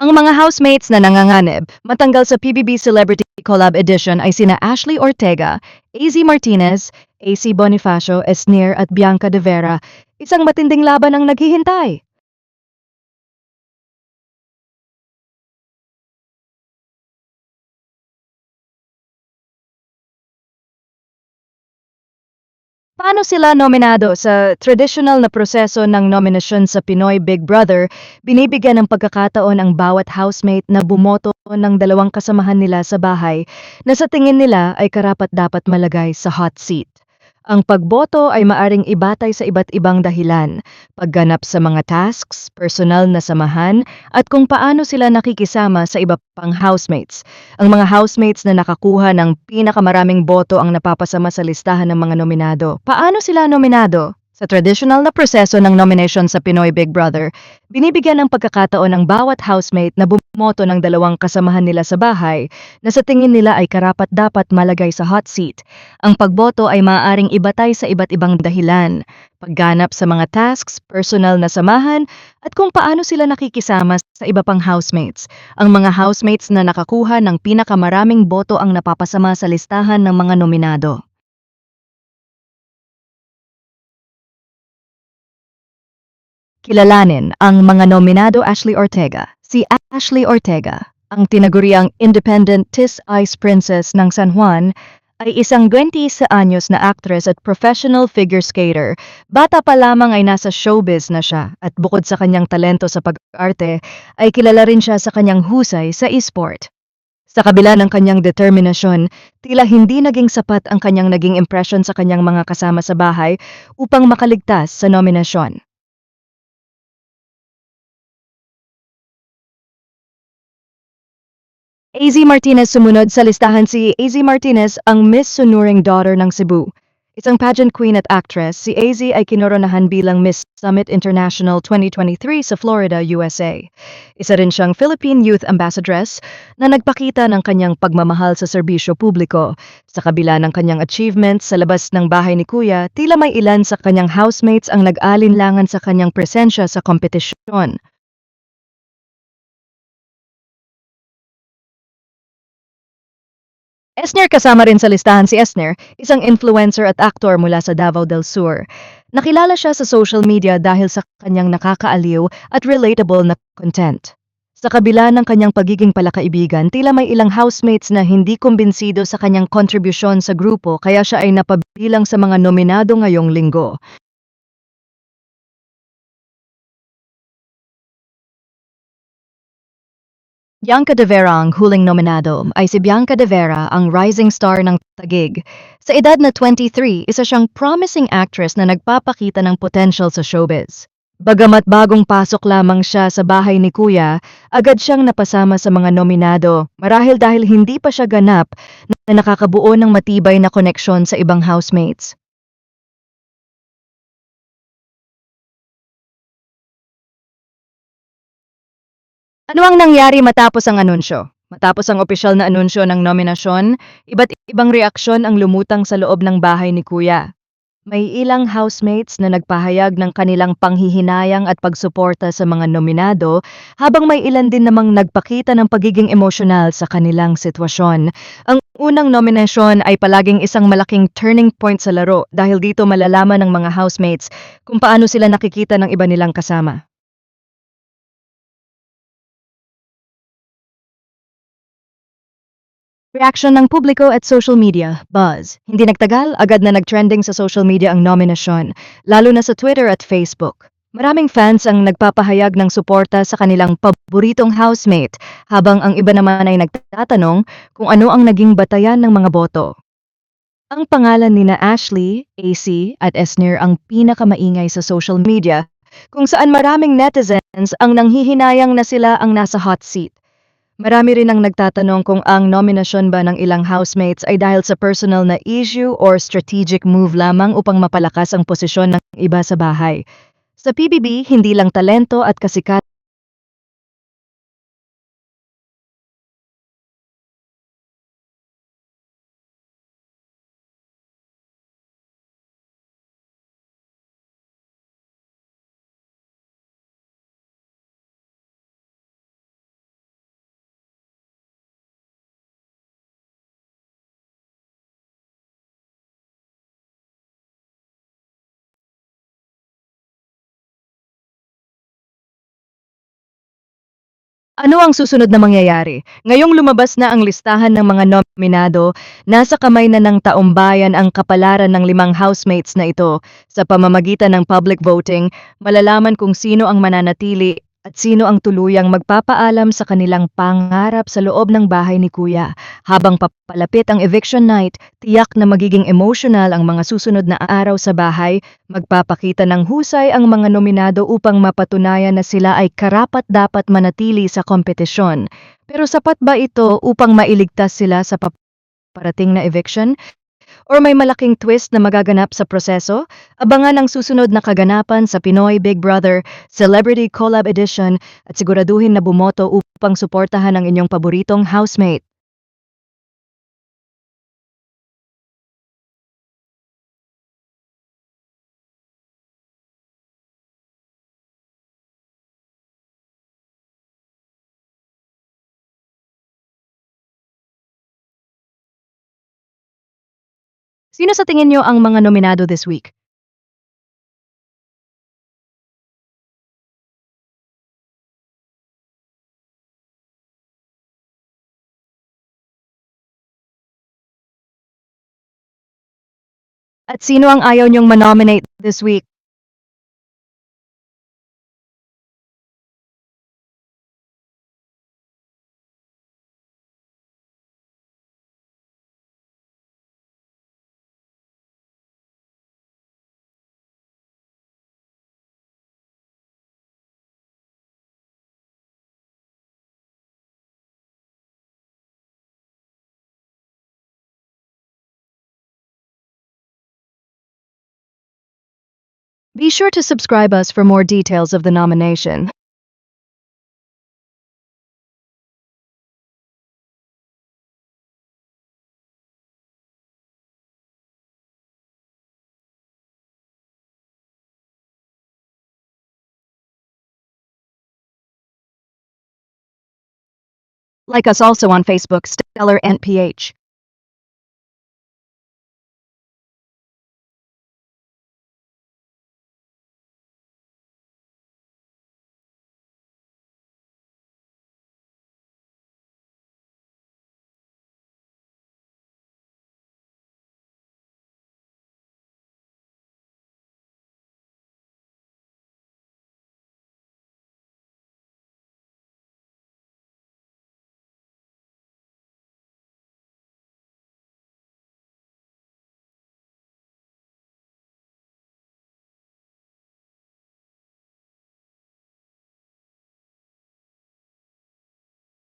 Ang mga housemates na nanganganib matanggal sa PBB Celebrity Collab Edition ay sina Ashley Ortega, AZ Martinez, AC Bonifacio, Esnir at Bianca De Vera. Isang matinding laban ang naghihintay. Paano sila nominado sa traditional na proseso ng nominasyon sa Pinoy Big Brother? Binibigyan ng pagkakataon ang bawat housemate na bumoto ng dalawang kasamahan nila sa bahay na sa tingin nila ay karapat-dapat malagay sa hot seat. Ang pagboto ay maaring ibatay sa iba't ibang dahilan, pagganap sa mga tasks, personal na samahan, at kung paano sila nakikisama sa iba pang housemates. Ang mga housemates na nakakuha ng pinakamaraming boto ang napapasama sa listahan ng mga nominado. Paano sila nominado? Sa traditional na proseso ng nomination sa Pinoy Big Brother, binibigyan ng pagkakataon ng bawat housemate na bumoto ng dalawang kasamahan nila sa bahay na sa tingin nila ay karapat-dapat malagay sa hot seat. Ang pagboto ay maaaring ibatay sa iba't ibang dahilan, pagganap sa mga tasks, personal na samahan, at kung paano sila nakikisama sa iba pang housemates. Ang mga housemates na nakakuha ng pinakamaraming boto ang napapasama sa listahan ng mga nominado. Kilalanin ang mga nominado Ashley Ortega. Si Ashley Ortega, ang tinaguriang Independent Tis Ice Princess ng San Juan, ay isang 20 sa anyos na actress at professional figure skater. Bata pa lamang ay nasa showbiz na siya at bukod sa kanyang talento sa pag-arte, ay kilala rin siya sa kanyang husay sa e-sport. Sa kabila ng kanyang determinasyon, tila hindi naging sapat ang kanyang naging impression sa kanyang mga kasama sa bahay upang makaligtas sa nominasyon. AZ Martinez sumunod sa listahan si AZ Martinez ang Miss Sunuring Daughter ng Cebu. Isang pageant queen at actress, si AZ ay kinoronahan bilang Miss Summit International 2023 sa Florida, USA. Isa rin siyang Philippine Youth Ambassadress na nagpakita ng kanyang pagmamahal sa serbisyo publiko. Sa kabila ng kanyang achievements sa labas ng bahay ni Kuya, tila may ilan sa kanyang housemates ang nag-alinlangan sa kanyang presensya sa kompetisyon. Esner kasama rin sa listahan si Esner, isang influencer at actor mula sa Davao del Sur. Nakilala siya sa social media dahil sa kanyang nakakaaliw at relatable na content. Sa kabila ng kanyang pagiging palakaibigan, tila may ilang housemates na hindi kumbinsido sa kanyang kontribusyon sa grupo kaya siya ay napabilang sa mga nominado ngayong linggo. Bianca De Vera ang huling nominado ay si Bianca De Vera ang rising star ng Tagig. Sa edad na 23, isa siyang promising actress na nagpapakita ng potential sa showbiz. Bagamat bagong pasok lamang siya sa bahay ni Kuya, agad siyang napasama sa mga nominado marahil dahil hindi pa siya ganap na nakakabuo ng matibay na koneksyon sa ibang housemates. Ano ang nangyari matapos ang anunsyo? Matapos ang opisyal na anunsyo ng nominasyon, iba't ibang reaksyon ang lumutang sa loob ng bahay ni Kuya. May ilang housemates na nagpahayag ng kanilang panghihinayang at pagsuporta sa mga nominado, habang may ilan din namang nagpakita ng pagiging emosyonal sa kanilang sitwasyon. Ang unang nominasyon ay palaging isang malaking turning point sa laro dahil dito malalaman ng mga housemates kung paano sila nakikita ng iba nilang kasama. Reaksyon ng publiko at social media, buzz. Hindi nagtagal, agad na nagtrending sa social media ang nominasyon, lalo na sa Twitter at Facebook. Maraming fans ang nagpapahayag ng suporta sa kanilang paboritong housemate, habang ang iba naman ay nagtatanong kung ano ang naging batayan ng mga boto. Ang pangalan ni na Ashley, AC at Esner ang pinakamaingay sa social media, kung saan maraming netizens ang nanghihinayang na sila ang nasa hot seat. Marami rin ang nagtatanong kung ang nominasyon ba ng ilang housemates ay dahil sa personal na issue or strategic move lamang upang mapalakas ang posisyon ng iba sa bahay. Sa PBB, hindi lang talento at kasikat Ano ang susunod na mangyayari? Ngayong lumabas na ang listahan ng mga nominado, nasa kamay na ng taumbayan ang kapalaran ng limang housemates na ito. Sa pamamagitan ng public voting, malalaman kung sino ang mananatili at sino ang tuluyang magpapaalam sa kanilang pangarap sa loob ng bahay ni Kuya. Habang papalapit ang eviction night, tiyak na magiging emotional ang mga susunod na araw sa bahay, magpapakita ng husay ang mga nominado upang mapatunayan na sila ay karapat dapat manatili sa kompetisyon. Pero sapat ba ito upang mailigtas sila sa parating na eviction? Or may malaking twist na magaganap sa proseso? Abangan ang susunod na kaganapan sa Pinoy Big Brother Celebrity Collab Edition at siguraduhin na bumoto upang suportahan ang inyong paboritong housemate. Sino sa tingin nyo ang mga nominado this week? At sino ang ayaw nyong manominate this week? Be sure to subscribe us for more details of the nomination. Like us also on Facebook, Stellar NPH.